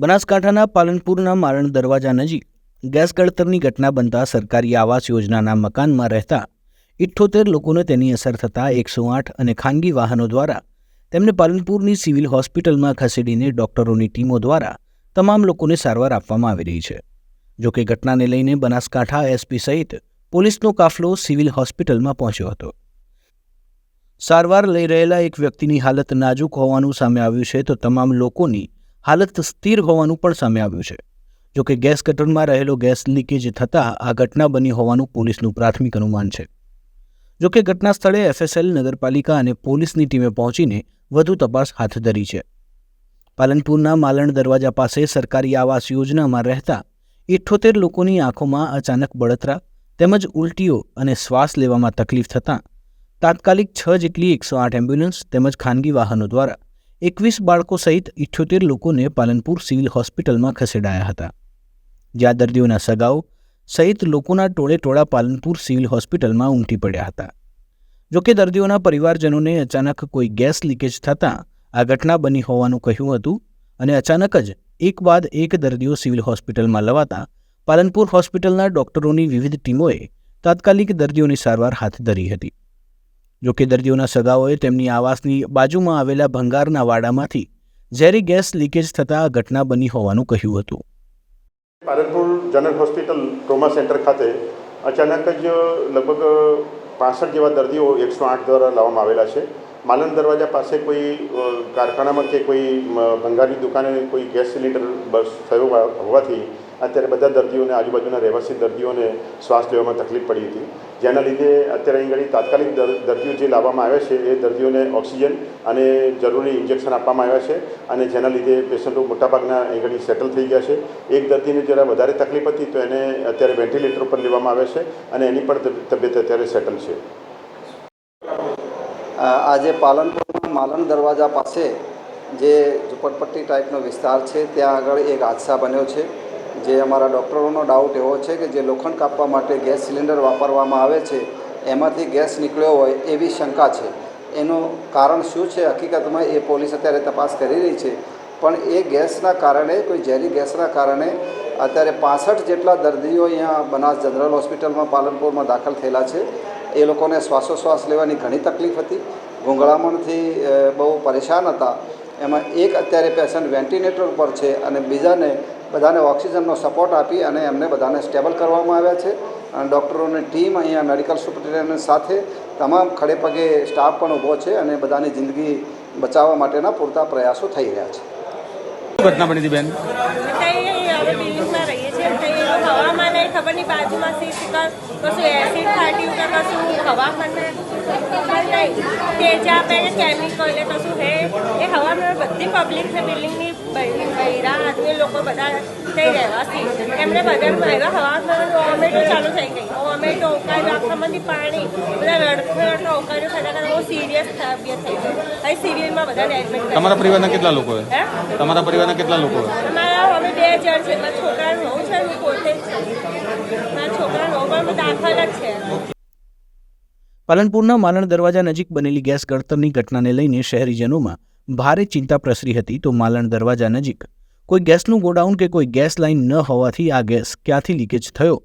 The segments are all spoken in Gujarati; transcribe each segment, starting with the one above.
બનાસકાંઠાના પાલનપુરના મારણ દરવાજા નજીક ગેસ કળતરની ઘટના બનતા સરકારી આવાસ યોજનાના મકાનમાં રહેતા ઇઠ્ઠોતેર લોકોને તેની અસર થતાં એકસો આઠ અને ખાનગી વાહનો દ્વારા તેમને પાલનપુરની સિવિલ હોસ્પિટલમાં ખસેડીને ડોક્ટરોની ટીમો દ્વારા તમામ લોકોને સારવાર આપવામાં આવી રહી છે. જોકે ઘટનાને લઈને બનાસકાંઠા એસપી સહિત પોલીસનો કાફલો સિવિલ હોસ્પિટલમાં પહોંચ્યો હતો. સારવાર લઈ રહેલા એક વ્યક્તિની હાલત નાજુક હોવાનું સામે આવ્યું છે તો તમામ લોકોની હાલત સ્થિર હોવાનું પણ સામે આવ્યું છે. જોકે ગેસ કટરમાં રહેલો ગેસ લીકેજ થતાં આ ઘટના બની હોવાનું પોલીસનું પ્રાથમિક અનુમાન છે. જોકે ઘટના સ્થળે એફએસએલ નગરપાલિકા અને પોલીસની ટીમે પહોંચીને વધુ તપાસ હાથ ધરી છે. પાલનપુરના માલણ દરવાજા પાસે સરકારી આવાસ યોજનામાં રહેતા ઇઠ્ઠોતેર લોકોની આંખોમાં અચાનક બળતરા તેમજ ઉલટીઓ અને શ્વાસ લેવામાં તકલીફ થતાં તાત્કાલિક છ જેટલી એકસો આઠ એમ્બ્યુલન્સ તેમજ ખાનગી વાહનો દ્વારા એકવીસ બાળકો સહિત ઇઠ્યોતેર લોકોને પાલનપુર સિવિલ હોસ્પિટલમાં ખસેડાયા હતા. જ્યાં દર્દીઓના સગાઓ સહિત લોકોના ટોળે ટોળા પાલનપુર સિવિલ હોસ્પિટલમાં ઉમટી પડ્યા હતા. જોકે દર્દીઓના પરિવારજનોને અચાનક કોઈ ગેસ લીકેજ થતાં આ ઘટના બની હોવાનું કહ્યું હતું અને અચાનક જ એક બાદ એક દર્દીઓ સિવિલ હોસ્પિટલમાં લવાતા પાલનપુર હોસ્પિટલના ડોક્ટરોની વિવિધ ટીમોએ તાત્કાલિક દર્દીઓની સારવાર હાથ ધરી હતી. જોકે દર્દીઓના સગાઓએ તેમની આવાસની બાજુમાં આવેલા ભંગારના વાડામાંથી ઝેરી ગેસ લીકેજ થતાં આ ઘટના બની હોવાનું કહ્યું હતું. Palanpur general hospital trauma centre ખાતે અચાનક જ લગભગ પાસઠ જેવા દર્દીઓ એકસો આઠ દ્વારા લાવવામાં આવેલા છે. માલણ દરવાજા પાસે કોઈ કારખાનામાં કે કોઈ ભંગારની દુકાને કોઈ ગેસ સિલિન્ડર બસ થયો હોવાથી અત્યારે બધા દર્દીઓને, આજુબાજુના રહેવાસી દર્દીઓને શ્વાસ લેવામાં તકલીફ પડી હતી. જેના લીધે અત્યારે અહીં ઘડી તાત્કાલિક દર- દર્દીઓ જે લાવવામાં આવ્યા છે, એ દર્દીઓને ઓક્સિજન અને જરૂરી ઇન્જેક્શન આપવામાં આવ્યા છે અને જેના લીધે પેશન્ટો મોટાભાગના અહીં ઘડી સેટલ થઈ ગયા છે. એક દર્દીને જરા વધારે તકલીફ હતી તો એને અત્યારે વેન્ટિલેટર ઉપર લેવામાં આવે છે અને એની પણ તબ- તબિયત અત્યારે સેટલ છે. આજે પાલનપુરમાં માલણ દરવાજા પાસે જે ઝુંપડપટ્ટી ટાઈપનો વિસ્તાર છે, ત્યાં આગળ એક હાદસા બન્યો છે, જે અમારા ડૉક્ટરોનો ડાઉટ એવો છે કે જે લોખંડ કાપવા માટે ગેસ સિલિન્ડર વાપરવામાં આવે છે, એમાંથી ગેસ નીકળ્યો હોય એવી શંકા છે. એનું કારણ શું છે? હકીકતમાં એ પોલીસ અત્યારે તપાસ કરી રહી છે, પણ એ ગેસના કારણે, કોઈ ઝેરી ગેસના કારણે અત્યારે પાસઠ જેટલા દર્દીઓ અહીંયા બનાસ જનરલ હોસ્પિટલમાં પાલનપુરમાં દાખલ થયેલા છે. એ લોકોને શ્વાસોશ્વાસ લેવાની ઘણી તકલીફ હતી. ગૂંગળામણથી બહુ પરેશાન હતા. એમાં એક અત્યારે પેશન્ટ વેન્ટિલેટર ઉપર છે અને બીજાને બધાને ઓક્સિજનનો સપોર્ટ આપી અને એમને બધાને સ્ટેબલ કરવામાં આવ્યા છે. અને ડૉક્ટરોની ટીમ અહીંયા મેડિકલ સુપ્રિન્ટેન્ડન્ટ સાથે તમામ ખડેપગે સ્ટાફ પણ ઊભો છે અને બધાની જિંદગી બચાવવા માટેના પૂરતા પ્રયાસો થઈ રહ્યા છે. ઘટના બની હતી બેન કઈ હવે બિલ્ડિંગમાં રહીએ છીએ કઈ એવું હવામાન એ ખબર નહીં બાજુમાં સી શિકાર કશું એસિડ ફાટ્યું કે કશું હવામાન ખબર નહીં તેજા આપે કે કેમિકલ એ કશું હે? એ હવામાન બધી પબ્લિક છે બિલ્ડિંગની બૈરા આદમી લોકો બધા થઈ રહેવાસી. એમને બધાનું એવા હવામાન ઓમેટો ચાલુ થઈ ગઈ. ઓમેટો ઓકાયો આખામાંથી પાણી. બધા રડતો રડતો ઓકાયો થતા થતા બહુ સિરિયસ તબિયત થઈ ગઈ અહીં સિરિયલમાં બધાને એડમિટ તમારા પરિવારના કેટલા લોકો તમારા પરિવારના કેટલા લોકો બે હજાર છે, મારા છોકરાનું વહુ છે હું પોતે જ મારા છોકરાનું વહુ પણ દાખલ જ છે. પાલનપુરના માલણ દરવાજા નજીક બનેલી ગેસ ગળતરની ઘટનાને લઈને શહેરીજનોમાં ભારે ચિંતા પ્રસરી હતી તો માલણ દરવાજા નજીક કોઈ ગેસનું ગોડાઉન કે કોઈ ગેસ લાઇન ન હોવાથી આ ગેસ ક્યાંથી લીકેજ થયો?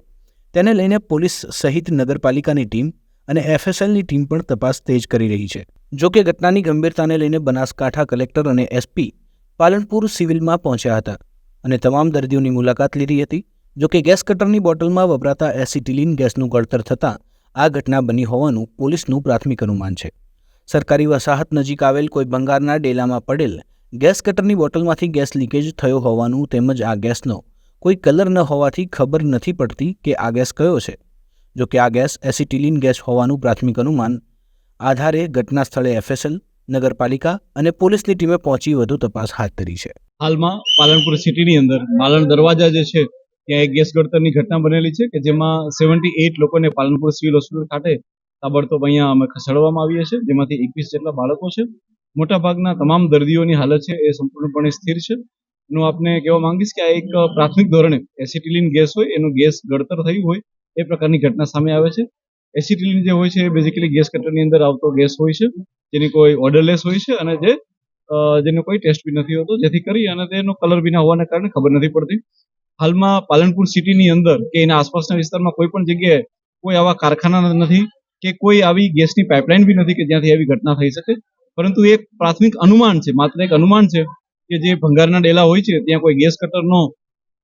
તેને લઈને પોલીસ સહિત નગરપાલિકાની ટીમ અને એફએસએલની ટીમ પણ તપાસ તેજ કરી રહી છે. જો કે ઘટનાની ગંભીરતાને લઈને બનાસકાંઠા કલેક્ટર અને એસપી પાલનપુર સિવિલમાં પહોંચ્યા હતા. અને તમામ દર્દીઓની મુલાકાત લીધી હતી. જોકે ગેસ કટરની બોટલમાં વપરાતા એસિટિલિન ગેસનું ગળતર થતાં આ ઘટના બની હોવાનું પોલીસનું પ્રાથમિક અનુમાન છે. સરકારી વસાહત નજીક આવેલ કોઈ બંગારના ડેલામાં પડેલ ગેસ કટરની બોટલમાંથી ગેસ લીકેજ થયો હોવાનું તેમજ આ ગેસનો કોઈ કલર ન હોવાથી ખબર નથી પડતી કે આ ગેસ કયો છે. જોકે આ ગેસ એસિટિલિન ગેસ હોવાનું પ્રાથમિક અનુમાન આધારે ઘટના સ્થળે એફએસએલ નગરપાલિકા અને પોલીસની ટીમે પહોંચી વધુ તપાસ હાથ ધરી છે. હાલમાં પાલનપુર સિટીની અંદર માલણ દરવાજા જે છે, ત્યાં એક ગેસ ગળતરની ઘટના બનેલી છે કે જેમાં સેવન્ટી એઇટ લોકોને પાલનપુર સિવિલ હોસ્પિટલ ખાતે તાબડતોબ અહીંયા અમે ખસેડવામાં આવીએ છીએ, જેમાંથી એકવીસ જેટલા બાળકો છે. મોટાભાગના તમામ દર્દીઓની હાલત છે એ સંપૂર્ણપણે સ્થિર છે. હું આપને કહેવા માંગીશ કે આ એક પ્રાથમિક ધોરણે એસિટિલિન ગેસ હોય, એનું ગેસ ગળતર થયું હોય, એ પ્રકારની ઘટના સામે આવે છે. એસિટિલિન જે હોય છે, એ બેઝિકલી ગેસ કટરની અંદર આવતો ગેસ હોય છે, જેની કોઈ ઓર્ડરલેસ હોય છે અને જે જેનો કોઈ ટેસ્ટ બી નથી હોતો. જેથી કરી અને તેનો કલર બી ના હોવાને કારણે ખબર નથી પડતી. હાલમાં પાલનપુર સિટીની અંદર કે એના આસપાસના વિસ્તારમાં કોઈ પણ જગ્યાએ કોઈ આવા કારખાના નથી કે કોઈ આવી ગેસની પાઇપલાઇન બી નથી કે જ્યાંથી આવી ઘટના થઈ શકે. પરંતુ એક પ્રાથમિક અનુમાન છે, માત્ર એક અનુમાન છે કે જે ભંગારના ડેલા હોય છે, ત્યાં કોઈ ગેસ કટરનો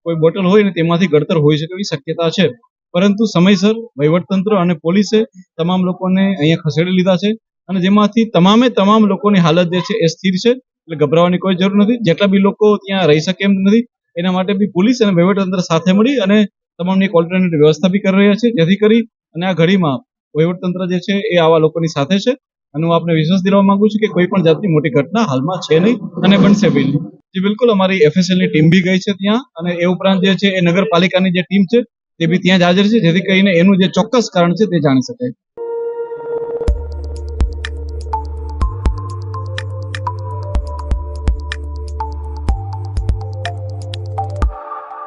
કોઈ બોટલ હોય ને તેમાંથી ગળતર હોઈ શકે એવી શક્યતા છે. પરંતુ સમયસર વહીવટતંત્ર અને પોલીસે તમામ લોકોને અહીંયા ખસેડી લીધા છે અને જેમાંથી તમામે તમામ લોકોની હાલત જે છે એ સ્થિર છે એટલે ગભરાવાની કોઈ જરૂર નથી. જેટલા બી લોકો ત્યાં રહી શકે એમ નથી, એના માટે બી પોલીસ અને વહીવટતંત્ર સાથે મળી અને તમામની એક ઓલ્ટરનેટિવ વ્યવસ્થા બી કરી રહ્યા છે. જેથી કરી અને આ ઘડીમાં વહીવટતંત્ર જે છે એ આવા લોકોની સાથે છે. અને હું આપને વિશ્વાસ દિલાવવા માંગુ છું કે કોઈ પણ જાતની મોટી ઘટના હાલમાં છે નહીં અને બનશે બી નહીં. જી, બિલકુલ અમારી FSL ની ટીમ બી ગઈ છે ત્યાં અને એ ઉપરાંત જે છે એ નગરપાલિકાની જે ટીમ છે તે બી ત્યાં જ હાજર છે, જેથી કરીને એનું જે ચોક્કસ કારણ છે તે જાણી શકાય.